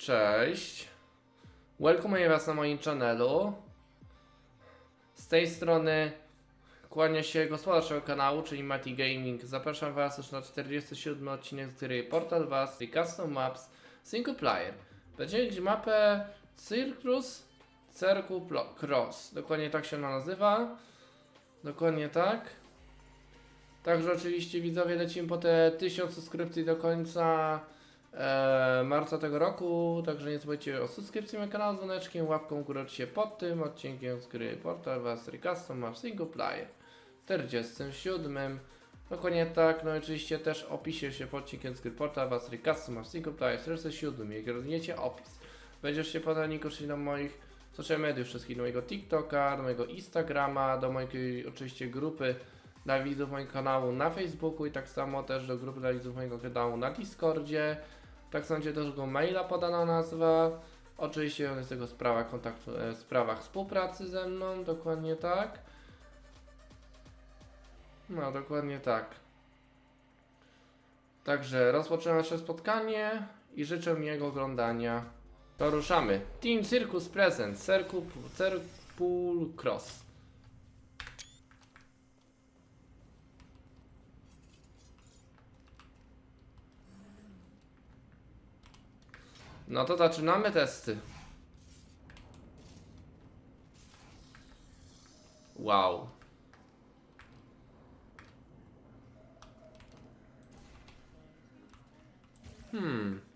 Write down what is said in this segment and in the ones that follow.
Cześć. Welcome Was na moim channelu. Z tej strony kłania się gospodarz kanału, czyli Mati Gaming. Zapraszam Was już na 47 odcinek gry Portal Was i Custom Maps Single Player. Będziemy mieć mapę Circus Circle Cross. Dokładnie tak się ona nazywa. Dokładnie tak. Także oczywiście widzowie lecimy po te 1000 subskrypcji do końca e, marca tego roku. Także nie zabudźcie o subskrypcji na kanał z dzwoneczkiem, łapką górę oczywiście pod tym odcinkiem z gry Portal Was Custom Map Single Player 47. Dokładnie tak, no i oczywiście też opisie się pod odcinkiem z gry Portal Was Custom Map Single Player 47. Jak rozwiniecie opis, będziesz się podał link oczywiście do moich social mediów wszystkich, do mojego TikToka, do mojego Instagrama, do mojej oczywiście grupy dla widzów mojego kanału na Facebooku i tak samo też do grupy dla widzów mojego kanału na Discordzie. Tak samo będzie też go maila podana nazwa. Oczywiście jest tego sprawa kontaktu, e, sprawach współpracy ze mną, dokładnie tak. No, dokładnie tak. Także rozpoczynam nasze spotkanie i życzę miłego oglądania. To ruszamy. Team Circus Present, Circle Cross. No to zaczynamy testy. Wow. Hmm.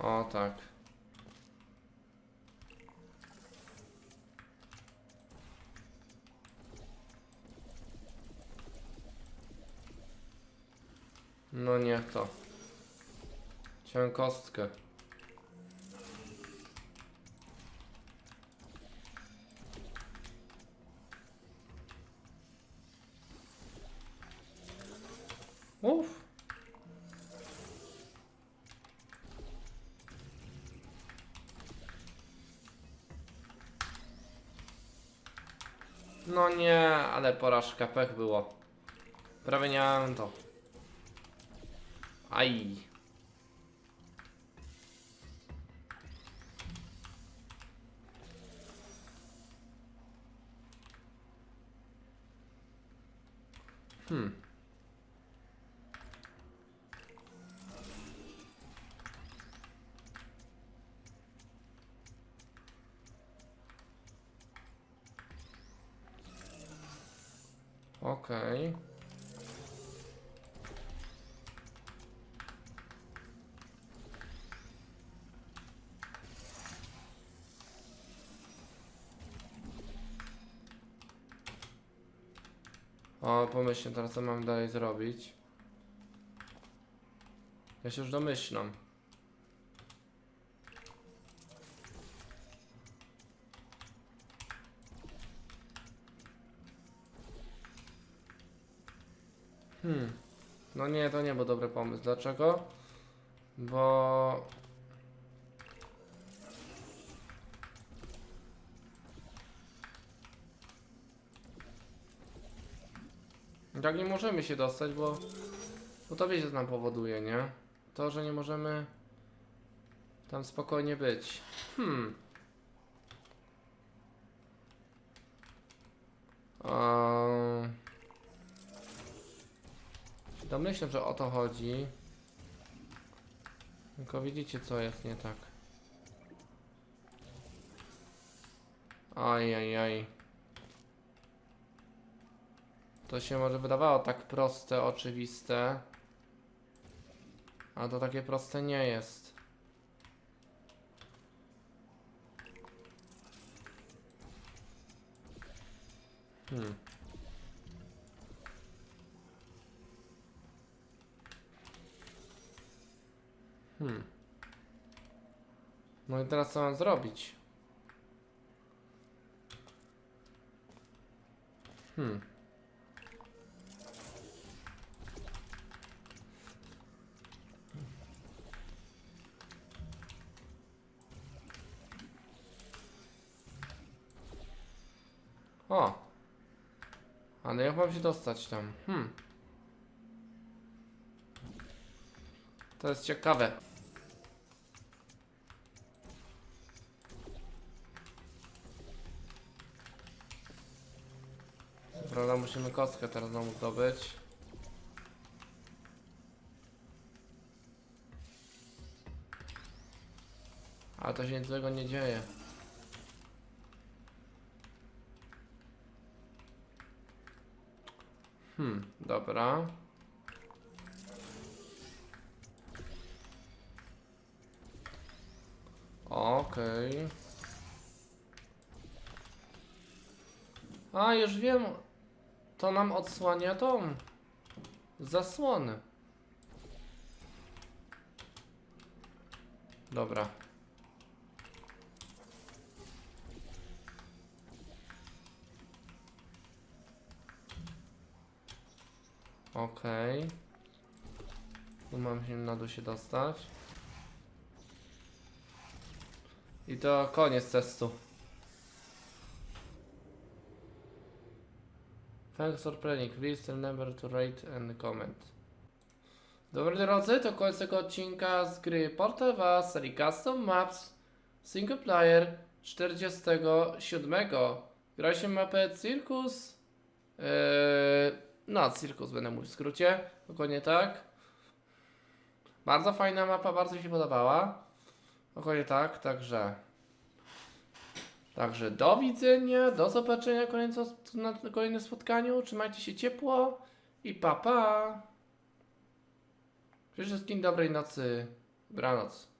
O tak. No nie to. Chciałem kostkę. Uff. No nie, ale porażka, pech było. Prawie nie miałem to. Aj. Hmm. Okej. O, pomyślę teraz co mam dalej zrobić. Ja się już domyślam. Hmm. No nie, to nie był dobry pomysł. Dlaczego? Bo... Tak nie możemy się dostać, bo... Bo to wiecie co nam powoduje, nie? To, że nie możemy tam spokojnie być. Hmm. Eee... Domyślam, że o to chodzi. Tylko widzicie, co jest nie tak. Aj, aj, aj. To się może wydawało tak proste, oczywiste. A to takie proste nie jest. Hmm. Hmm. No i teraz co mam zrobić? Hmm. O! Ale jak mam się dostać tam? Hmm. To jest ciekawe. Prawda, musimy kostkę teraz znowu zdobyć. Ale to się nic złego nie dzieje. Hmm, dobra. Okej. A, już wiem. To nam odsłania tą zasłonę. Dobra. Okej. Tu mam się na dół się dostać. I to koniec testu. Thanks for playing. Please remember to rate and comment. Dobry drodzy, to koniec tego odcinka z gry Portal Was serii Custom Maps Single Player 47. Graliśmy mapę Circus. Yy, no, Circus będę mówił w skrócie. Dokładnie tak. Bardzo fajna mapa, bardzo mi się podobała. Dokładnie tak, także. Także do widzenia, do zobaczenia na kolejnym spotkaniu. Trzymajcie się ciepło i pa pa. Życzę wszystkim dobrej nocy. Dobranoc.